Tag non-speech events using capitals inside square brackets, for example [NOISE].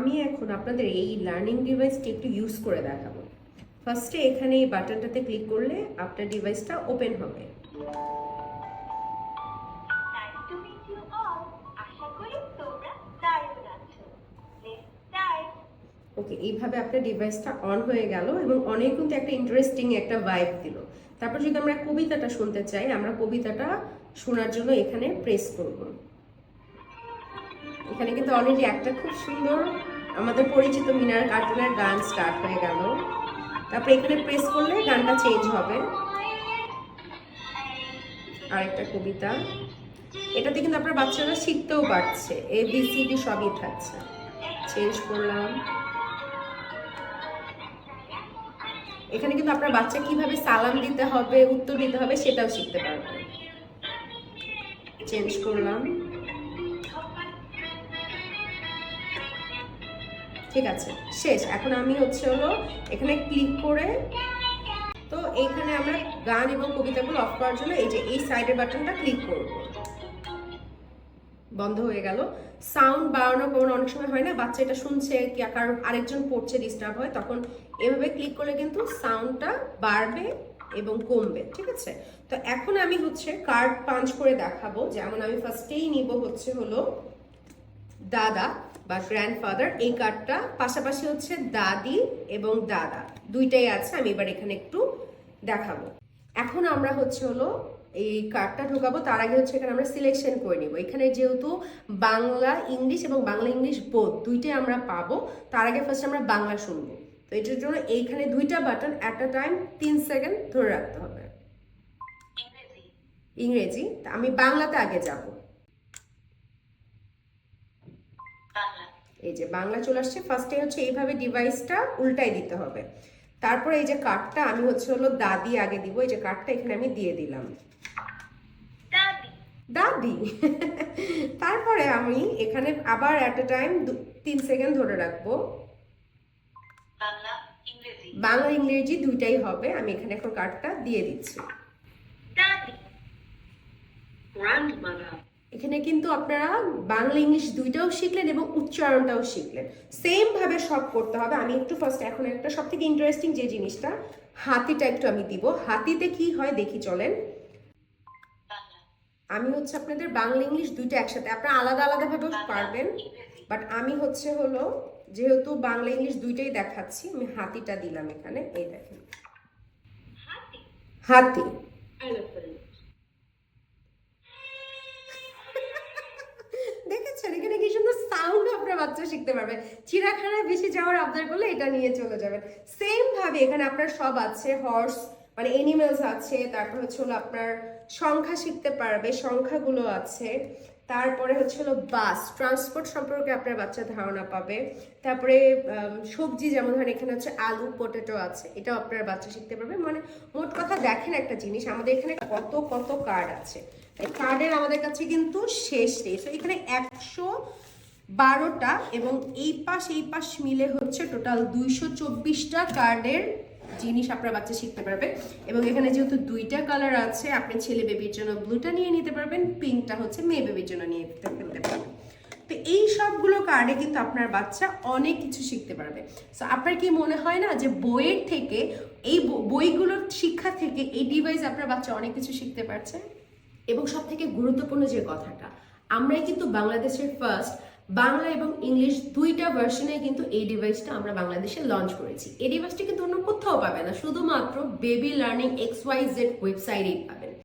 আমি এখন আপনাদের এই লার্নিং ডিভাইসটি একটু ইউজ করে দেখাবো। ফার্স্টে এখানে এই বাটনটাতে ক্লিক করলে আপনার ডিভাইসটা ওপেন হবে. ওকে এইভাবে আপনার ডিভাইসটা অন হয়ে গেল এবং অনেক কিন্তু একটা ইন্টারেস্টিং একটা ভাইব দিল। তারপর যদি আমরা কবিতাটা শুনতে চাই আমরা কবিতাটা শোনার জন্য এখানে প্রেস করব। এখানে কিন্তু অলরেডি একটা খুব সুন্দর আমাদের পরিচিত মিনার কার্টুনের গান স্টার্ট হয়ে গেল। তারপরে এখানে প্রেস করলে গানটা চেঞ্জ হবে। আরেকটা কবিতা। এটাতে কিন্তু আপনার বাচ্চারা শিখতেও পারছে। এ বি সি ডি সবই থাকছে। চেঞ্জ করলাম। এখানে কিন্তু আপনার বাচ্চা কীভাবে সালাম দিতে হবে, উত্তর দিতে হবে সেটাও শিখতে পারবে। চেঞ্জ করলাম। ঠিক আছে, শেষ। এখন আমি হচ্ছে হলো এখানে ক্লিক করে তো এইখানে আমরা গান এবং কবিতাগুলো অফ করার জন্য এই যে এই সাইডের বাটনটা ক্লিক করব। বন্ধ হয়ে গেল। সাউন্ড বাড়ানো কমানো অনেক সময় হয় না, বাচ্চা এটা শুনছে, কি কারণ আরেকজন পড়ছে ডিস্টার্ব হয়, তখন এভাবে ক্লিক করলে কিন্তু সাউন্ডটা বাড়বে এবং কমবে, ঠিক আছে? তো এখন আমি হচ্ছে কার্ড পাঞ্চ করে দেখাবো। যেমন আমি ফার্স্টেই নিব হচ্ছে হলো দাদা। বা গ্র্যান্ডফাদার এই কার্ডটা পাশাপাশি হচ্ছে দাদি এবং দাদা। দুইটাই আছে আমি এবার এখানে একটু দেখাবো। এখন আমরা হচ্ছে হলো এই কার্ডটা ঢোকাবো তার আগে হচ্ছে এখানে আমরা সিলেকশন করে নিব। এখানে যেহেতু বাংলা ইংলিশ এবং বাংলা ইংলিশ বোধ দুইটাই আমরা পাবো তার আগে ফার্স্ট আমরা বাংলা শুনব। তো এটার জন্য এইখানে দুইটা বাটন অ্যাট আ টাইম তিন সেকেন্ড ধরে রাখতে হবে। ইংরেজি। ইংরেজি তা আমি বাংলাতে আগে যাব বাংলা এই যে বাংলা চলে আসছে ফার্স্টে হচ্ছে এইভাবে ডিভাইসটা উল্টাই দিতে হবে। তারপরে এই যে কার্ডটা আমি হচ্ছে হলো দাদি আগে দিব এই যে কার্ডটা এখানে আমি দিয়ে দিলাম। দাদি। দাদি। [LAUGHS] তারপরে আমি এখানে আবার অ্যাট এ টাইম তিন সেকেন্ড ধরে রাখব। বাংলা ইংরেজি। দুইটাই হবে আমি এখানে এখন কার্ডটা দিয়ে দিচ্ছি। দাদি। গ্র্যান্ডমাদার এখানে কিন্তু আপনারা বাংলা ইংলিশ দুইটাও শিখলেন এবং উচ্চারণটাও শিখলেন। সেম ভাবে সব করতে হবে। আমি একটু ফার্স্ট এখন একটা সব থেকে ইন্টারেস্টিং যে জিনিসটা হাতিটা একটু আমি দিব। হাতিতে কি হয় দেখি চলেন। আমি হচ্ছে আপনাদের বাংলা ইংলিশ দুইটা একসাথে আপনারা আলাদা আলাদা ভাবেও পারবেন। বাট আমি হচ্ছে হলো যেহেতু বাংলা ইংলিশ দুইটাই দেখাচ্ছি আমি হাতিটা দিলাম এখানে। এই দেখেন। হাতি। বাচ্চা শিখতে পারবে। চিড়াখানায় বেশি যাওয়ার আবদার করলে এটা নিয়ে চলে যাবেন সেম ভাবে এখানে আপনার সব আছে হর্স মানে এনিমেলস আছে, তারপর হচ্ছে হলো আপনার সংখ্যা শিখতে পারবে, সংখ্যাগুলো আছে। তারপরে হচ্ছে হলো বাস ট্রান্সপোর্ট সম্পর্কে আপনার বাচ্চা ধারণা পাবে। তারপরে সবজি, যেমন ধরেন এখানে হচ্ছে আলু পটেটো আছে, এটাও আপনার বাচ্চা শিখতে পারবে। মানে মোট কথা দেখেন একটা জিনিস, আমাদের এখানে কত কত কার্ড আছে। কার্ডের আমাদের কাছে কিন্তু শেষ নেই। তো এখানে একশো বারোটা এবং এই পাশ এই পাশ মিলে হচ্ছে টোটাল দুইশো চব্বিশটা কার্ডের জিনিস আপনার বাচ্চা শিখতে পারবে। এবং এখানে যেহেতু দুইটা কালার আছে, আপনি ছেলে বেবির জন্য ব্লুটা নিয়ে নিতে পারবেন পিঙ্কটা হচ্ছে মেয়ে বেবির জন্য নিয়ে ফেলতে পারবেন। তো এই সবগুলো কার্ডে কিন্তু আপনার বাচ্চা অনেক কিছু শিখতে পারবে। সো আপনার কি মনে হয় না যে বইয়ের থেকে, এই বইগুলোর শিক্ষা থেকে এই ডিভাইস আপনার বাচ্চা অনেক কিছু শিখতে পারছে? এবং সব থেকে গুরুত্বপূর্ণ যে কথাটা, আমরাই কিন্তু বাংলাদেশের ফার্স্ট বাংলা এবং ইংলিশ দুইটা ভার্সনে কিন্তু এই ডিভাইসটা আমরা বাংলাদেশে লঞ্চ করেছি। এই ডিভাইসটা কিন্তু অন্য কোথাও পাবে না, শুধুমাত্র baby learning X Y Z ওয়েবসাইটেই পাবেন।